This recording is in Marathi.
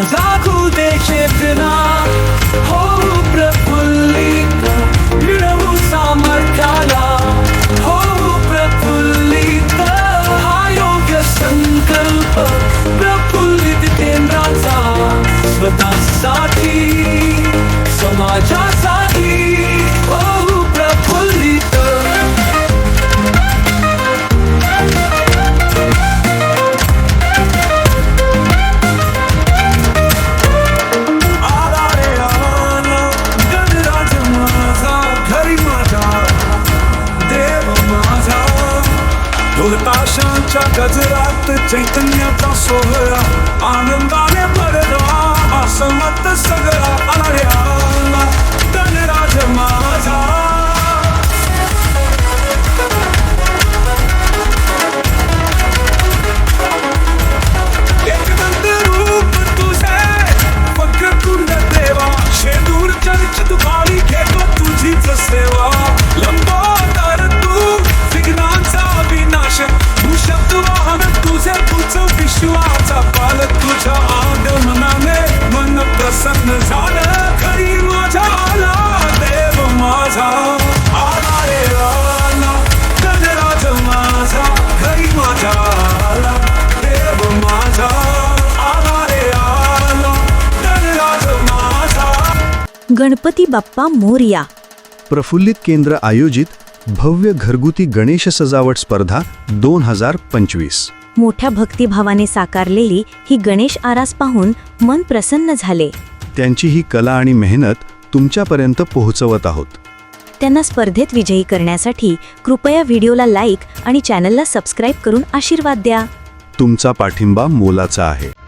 Takul de kefna ढोलताशांच्या गजरात चैतन्याचा सोहळा. आनंदाने भरला आसमत सगळा. प्रसन्न झालं खरी आला देव माझा आला रे आला गणराज माझा घरी माझा आला देव माझा आला रे आला गणराज माझा. गणपती बाप्पा मोरया. प्रफुल्लित केंद्र आयोजित भव्य घरगुती गणेश सजावट स्पर्धा दोन हजार पंचवीस. मोठ्या भक्तिभावाने साकारलेली ही गणेश आरास पाहून मन प्रसन्न झाले. त्यांची ही कला आणि मेहनत तुमच्यापर्यंत पोहोचवत आहोत. त्यांना स्पर्धेत विजयी करण्यासाठी कृपया व्हिडिओला लाईक आणि चॅनलला सबस्क्राईब करून आशीर्वाद द्या. तुमचा पाठिंबा मोलाचा आहे.